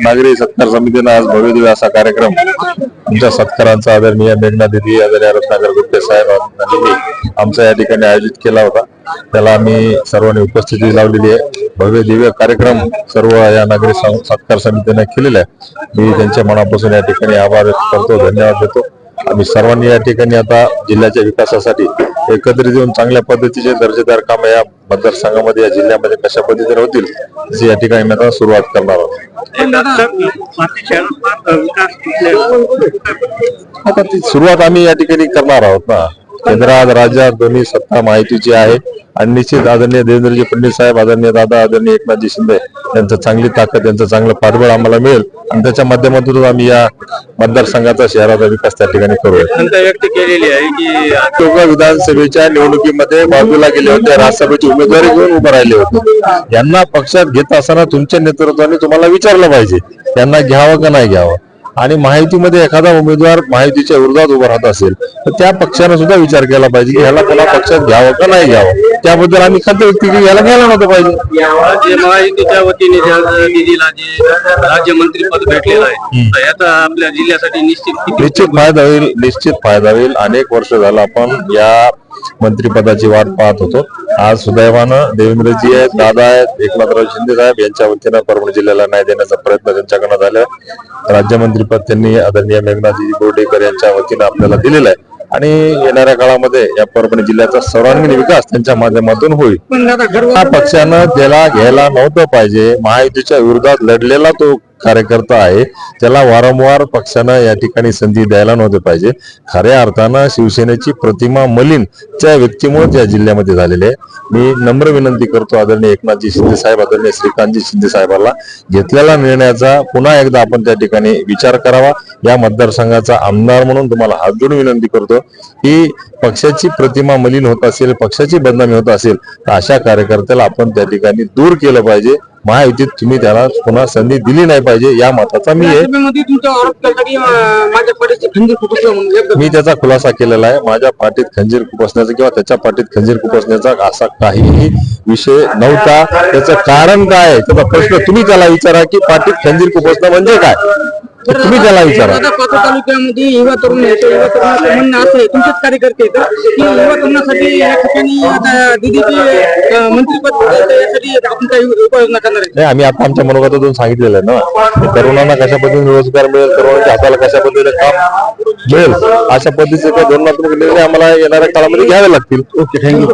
नागरी सत्कार समितीनं आज भव्य दिव्य असा कार्यक्रम आमच्या सत्कारांचा आदरणीय मेघना दिदी आदरणीय रत्नाकर गुप्ते साहेब आमचा या ठिकाणी आयोजित केला होता. त्याला आम्ही सर्वांनी उपस्थिती लावलेली आहे. भव्य दिव्य कार्यक्रम सर्व या नागरी सं- सत्कार समितीने केलेला आहे. मी त्यांच्या मनापासून या ठिकाणी आभार व्यक्त करतो. धन्यवाद देतो. आम्ही सर्वांनी या ठिकाणी आता जिल्ह्याच्या विकासासाठी एकत्रित येऊन चांगल्या पद्धतीचे दर्जेदार काम या मतदारसंघामध्ये या जिल्ह्यामध्ये कशा पद्धतीने होतील याची या ठिकाणी मी आता सुरुवात करणार आहोत. आता ती सुरुवात आम्ही या ठिकाणी करणार आहोत ना. केंद्रात राज्यात दोन्ही सत्ता माहितीची आहे. आणि निश्चित आदरणीय देवेंद्रजी फडणवीस साहेब आदरणीय दादा आदरणीय एकनाथजी शिंदे यांचं चांगली ताकद यांचं चांगलं पाठबळ आम्हाला मिळेल. आणि त्याच्या माध्यमातून आम्ही या मतदारसंघाचा शहराचा विकास त्या ठिकाणी करूया. व्यक्त केलेली आहे की लोक विधानसभेच्या निवडणुकीमध्ये बाजूला गेले होते राज्यसभेची उमेदवारी घेऊन उभे राहिले होते. यांना पक्षात घेत असताना तुमच्या नेतृत्वाने तुम्हाला विचारलं पाहिजे यांना घ्यावं का नाही घ्यावं? आणि माहितीमध्ये एखादा उमेदवार माहितीच्या विरोधात उभा राहत असेल तर त्या पक्षाने सुद्धा विचार केला पाहिजे की ह्याला पुन्हा पक्षात घ्यावं का नाही घ्यावं? त्याबद्दल आम्ही खंत व्यक्त केली याला घ्यायला नव्हतं पाहिजे. महायुतीच्या वतीने दिदीला जे राज्यमंत्रीपद भेटलेलं आहे याचा आपल्या जिल्ह्यासाठी निश्चित निश्चित फायदा होईल निश्चित फायदा होईल. अनेक वर्ष झालं आपण या मंत्रिपदाची वाट पाहत होतो. आज सुदैवानं देवेंद्रजी आहेत दादा आहेत एकनाथराव शिंदे साहेब यांच्या वतीनं परभणी जिल्ह्याला न्याय देण्याचा प्रयत्न त्यांच्याकडनं झाला. राज्यमंत्रीपद त्यांनी आदरणीय मेघनाथजी बोर्डेकर यांच्या वतीनं आपल्याला दिलेलं आहे. आणि येणाऱ्या काळामध्ये या परभणी जिल्ह्याचा सर्वांगीण विकास त्यांच्या माध्यमातून होईल. या पक्षानं त्याला घ्यायला नव्हतं पाहिजे. महायुतीच्या विरोधात लढलेला तो कार्यकर्ता आहे. त्याला वारंवार पक्षानं या ठिकाणी संधी द्यायला नव्हते पाहिजे. खऱ्या अर्थानं शिवसेनेची प्रतिमा मलिन त्या व्यक्तीमुळे या जिल्ह्यामध्ये झालेले आहे. मी नम्र विनंती करतो आदरणीय एकनाथजी शिंदे साहेब आदरणीय श्रीकांतजी शिंदे साहेबांना घेतलेला निर्णयाचा पुन्हा एकदा आपण त्या ठिकाणी विचार करावा. या मतदारसंघाचा आमदार म्हणून तुम्हाला हात जोडून विनंती करतो की पक्षाची प्रतिमा मलिन होत असेल पक्षाची बदनामी होत असेल तर अशा कार्यकर्त्याला आपण त्या ठिकाणी दूर केलं पाहिजे. महायुतीत तुम्ही त्याला पुन्हा संधी दिली नाही पाहिजे या मताचा मी आहे. मी त्याचा खुलासा केलेला आहे. माझ्या पाठीत खंजीर खुपसण्याचा किंवा त्याच्या पाठीत खंजीर खुपसण्याचा असा काहीही विषय नव्हता. त्याचं कारण काय? त्याचा प्रश्न तुम्ही त्याला विचारा की पाठीत खंजीर खुपसणं म्हणजे काय? तुम्ही त्याला विचारा. तालुक्यामध्ये युवा तरुण युवा तरुणाचं म्हणणं असं आहे तुमचेच कार्यकर्ते आहेत. की युवा तरुणासाठी या ठिकाणी आता दिदीची अं, मंत्रिपद द्यायचं यासाठी आपण काही उपाययोजना करणार आहे नाही आम्ही आता आमच्या मनोगतातून सांगितलेलं आहे ना की तरुणांना कशा पद्धतीने रोजगार मिळेल तरुणांच्या हाताला कशा पद्धतीने काम मिळेल अशा पद्धतीचे काही धोरणात्मक निर्णय आम्हाला येणाऱ्या काळामध्ये घ्यावे लागतील. Okay thank you